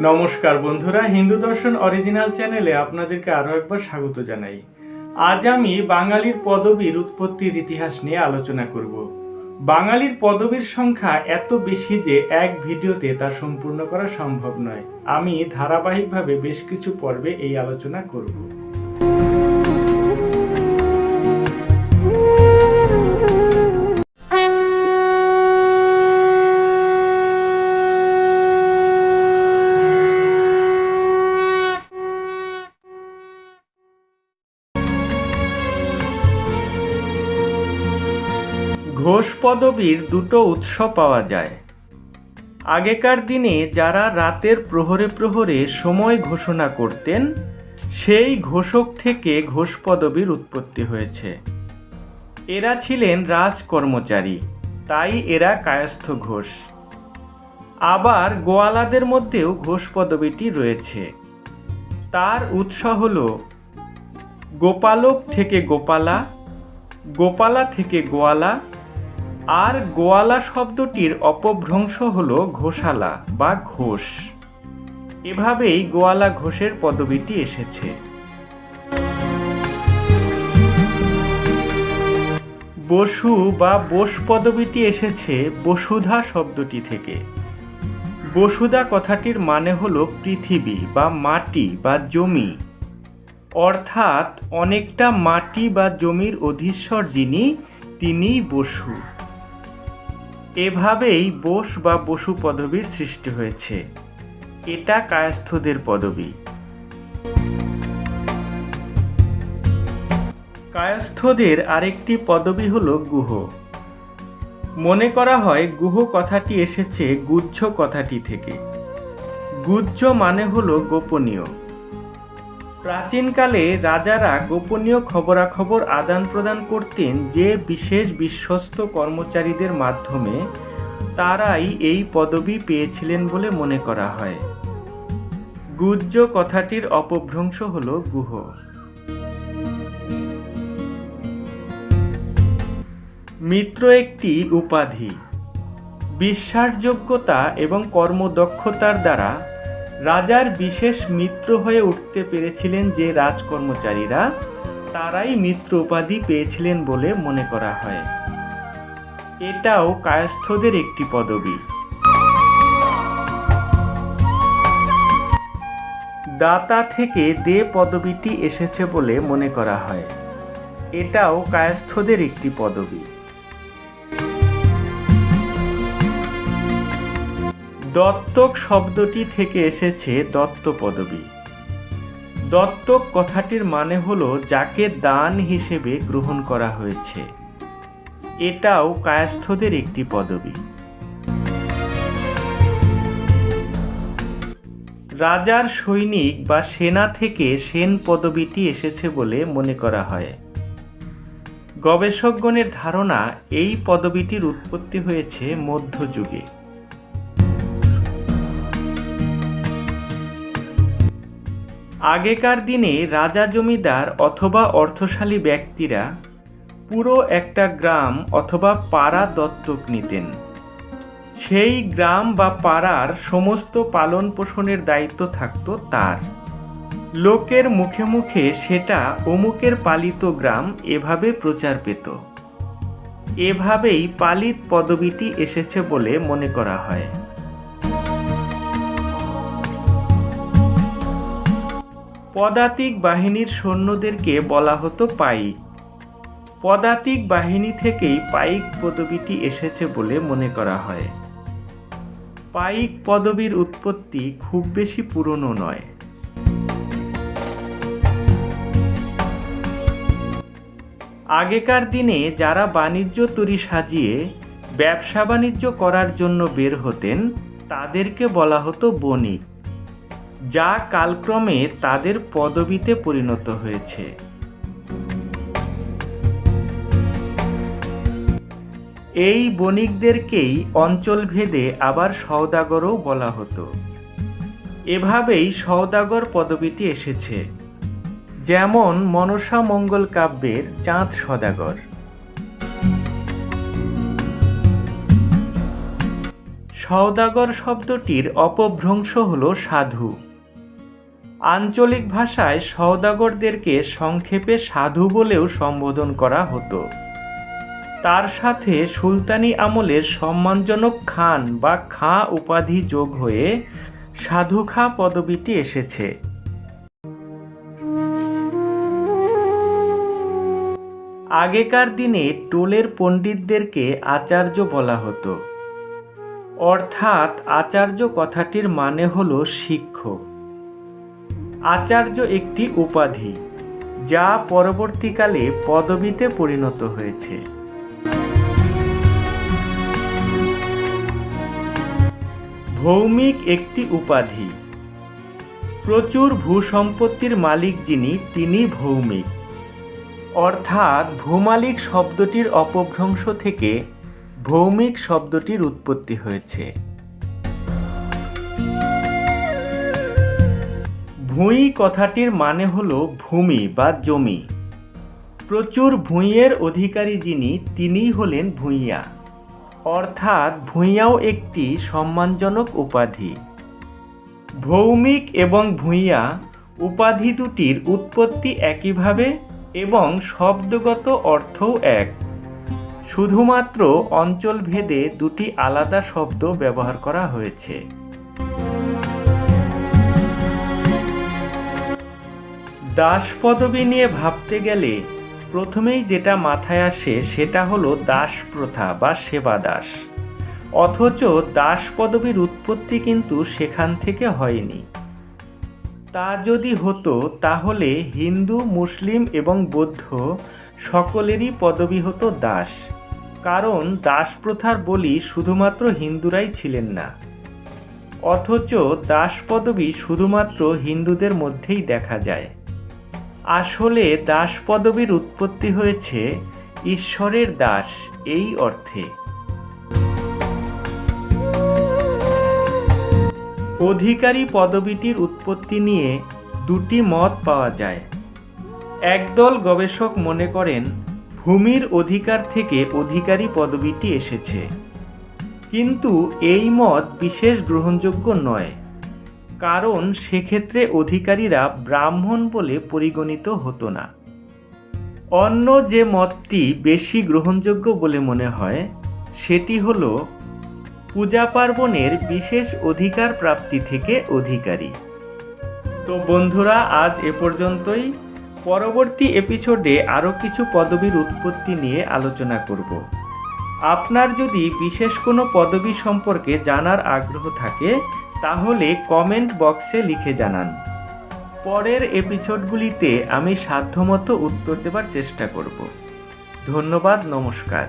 নমস্কার বন্ধুরা, হিন্দু দর্শন অরিজিনাল চ্যানেলে আপনাদেরকে আরও একবার স্বাগত জানাই। আজ আমি বাঙালির পদবীর উৎপত্তির ইতিহাস নিয়ে আলোচনা করব। বাঙালির পদবীর সংখ্যা এত বেশি যে এক ভিডিওতে তা সম্পূর্ণ করা সম্ভব নয়। আমি ধারাবাহিকভাবে বেশ কিছু পর্বে এই আলোচনা করব। ঘোষ পদবীর দুটো উৎস পাওয়া যায়। আগেকার দিনে যারা রাতের প্রহরে প্রহরে সময় ঘোষণা করতেন, সেই ঘোষক থেকে ঘোষ পদবীর উৎপত্তি হয়েছে। এরা ছিলেন রাজকর্মচারী, তাই এরা কায়স্থ ঘোষ। আবার গোয়ালাদের মধ্যেও ঘোষ পদবীটি রয়েছে। তার উৎস হল, গোপালক থেকে গোপালা গোপালা থেকে গোয়ালা আর গোয়ালা শব্দটির অপভ্রংশ হল ঘোষালা বা ঘোষ। এভাবেই গোয়ালা ঘোষের পদবীটি এসেছে। বসু বা বোস পদবীটি এসেছে বসুধা শব্দটি থেকে। বসুধা কথাটির মানে হলো পৃথিবী বা মাটি বা জমি। অর্থাৎ অনেকটা মাটি বা জমির অধীশ্বর যিনি, তিনিই বসু। এভাবেই বোস বা বসু পদবীর সৃষ্টি হয়েছে। এটা কায়স্থদের পদবী। কায়স্থদের আরেকটি পদবী হল গুহ। মনে করা হয়, গুহ কথাটি এসেছে গুজ্জ কথাটি থেকে। গুজ্জ মানে হলো গোপনীয়। প্রাচীনকালে রাজারা গোপনীয় খবরাখবর আদান প্রদান করতেন যে বিশেষ বিশ্বস্ত কর্মচারীদের মাধ্যমে তারাই এই পদবি পেয়েছিলেন বলে মনে করা হয়। গুজ্জ কথাটির অপভ্রংশ হল গুহ। মিত্র একটি উপাধি। বিশ্বাসযোগ্যতা এবং কর্মদক্ষতার দ্বারা রাজার বিশেষ মিত্র হয়ে উঠতে পেরেছিলেন যে রাজকর্মচারীরা, তারাই মিত্র উপাধি পেয়েছিলেন বলে মনে করা হয়। এটাও কায়স্থদের একটি পদবী। দাতা থেকে দে পদবীটি এসেছে বলে মনে করা হয়। এটাও কায়স্থদের একটি পদবী। দত্তক শব্দটি থেকে এসেছে দত্ত পদবী দত্তক কথাটির মানে হলো যাকে দান হিসেবে গ্রহণ করা হয়েছে। এটাও কায়স্থদের একটি পদবী। রাজার সৈনিক বা সেনা থেকে সেন পদবীটি এসেছে বলে মনে করা হয়। গবেষকগণের ধারণা এই পদবীটির উৎপত্তি হয়েছে মধ্যযুগে। আগেকার দিনে রাজা জমিদার অথবা অর্থশালী ব্যক্তিরা পুরো একটা গ্রাম অথবা পাড়া দত্তক নিতেন। সেই গ্রাম বা পাড়ার সমস্ত পালন পোষণের দায়িত্ব থাকত তার। লোকের মুখে মুখে সেটা অমুকের পালিত গ্রাম এভাবে প্রচার পেত। এভাবেই পালিত পদবিটি এসেছে বলে মনে করা হয়। পদাতিক বাহিনীর সৈন্যদেরকে বলা হতো পাইক। পদাতিক বাহিনী থেকেই পাইক পদবীটি এসেছে বলে মনে করা হয়। পাইক পদবীর উৎপত্তি খুব বেশি পুরনো নয়। আগেকার দিনে যারা বাণিজ্য তরি সাজিয়ে ব্যবসা বাণিজ্য করার জন্য বের হতেন, তাদেরকে বলা হতো বণিক। যা কালক্রমে তাদের পদবিতে পরিণত হয়েছে। এই বণিকদেরকেই অঞ্চলভেদে আবার সওদাগরও বলা হতো। এভাবেই সওদাগর পদবিটি এসেছে। যেমন মনসা মঙ্গল কাব্যের চাঁদ সদাগর সওদাগর শব্দটির অপভ্রংশ হল সাধু। আঞ্চলিক ভাষায় সওদাগরদেরকে সংক্ষেপে সাধু বলেও সম্বোধন করা হতো। তার সাথে সুলতানি আমলের সম্মানজনক খান বা খাঁ উপাধি যোগ হয়ে সাধু খাঁ পদবিটি এসেছে। আগেকার দিনে টোলের পণ্ডিতদেরকে আচার্য বলা হতো। অর্থাৎ আচার্য কথাটির মানে হল শিক্ষক। আচার্য একটি উপাধি, যা পরবর্তীকালে পদবিতে পরিণত হয়েছে। ভৌমিক একটি উপাধি। প্রচুর ভূসম্পত্তির মালিক যিনি, তিনি ভৌমিক। অর্থাৎ ভূমালিক শব্দটির অপভ্রংশ থেকে ভৌমিক শব্দটির উৎপত্তি হয়েছে। ভূঁই কথাটির মানে হল ভূমি বা জমি। প্রচুর ভূঁইয়ের অধিকারী যিনি, তিনিই হলেন ভূঁইয়া। অর্থাৎ ভূঁইয়াও একটি সম্মানজনক উপাধি। ভৌমিক এবং ভূঁইয়া উপাধি দুটির উৎপত্তি একইভাবে এবং শব্দগত অর্থও এক। শুধুমাত্র অঞ্চলভেদে দুটি আলাদা শব্দ ব্যবহার করা হয়েছে। দাস পদবী নিয়ে ভাবতে গেলে প্রথমেই যেটা মাথায় আসে সেটা হলো দাস প্রথা বা সেবা দাস অথচ দাস পদবীর উৎপত্তি কিন্তু সেখান থেকে হয়নি। তা যদি হতো, তাহলে হিন্দু, মুসলিম এবং বৌদ্ধ সকলেরই পদবী হতো দাস। কারণ দাস প্রথার বলি শুধুমাত্র হিন্দুরাই ছিলেন না। অথচ দাস পদবী শুধুমাত্র হিন্দুদের মধ্যেই দেখা যায়। আসলে দাস পদবীর উৎপত্তি হয়েছে ঈশ্বরের দাস এই অর্থে। অধিকারী পদবীটির উৎপত্তি নিয়ে দুটি মত পাওয়া যায়। একদল গবেষক মনে করেন, ভূমির অধিকার থেকে অধিকারী পদবীটি এসেছে। কিন্তু এই মত বিশেষ গ্রহণযোগ্য নয়। কারণ সেক্ষেত্রে অধিকারীরা ব্রাহ্মণ বলে পরিগণিত হতো না। অন্য যে মতটি বেশি গ্রহণযোগ্য বলে মনে হয়, সেটি হল পূজা পার্বণের বিশেষ অধিকার প্রাপ্তি থেকে অধিকারী। তো বন্ধুরা, আজ এ পর্যন্তই। পরবর্তী এপিসোডে আরও কিছু পদবীর উৎপত্তি নিয়ে আলোচনা করব। আপনার যদি বিশেষ কোনো পদবী সম্পর্কে জানার আগ্রহ থাকে তাহলে কমেন্ট বক্সে লিখে জানান। পরের এপিসোডগুলিতে আমি সাধ্যমতো উত্তর দেবার চেষ্টা করব। ধন্যবাদ, নমস্কার।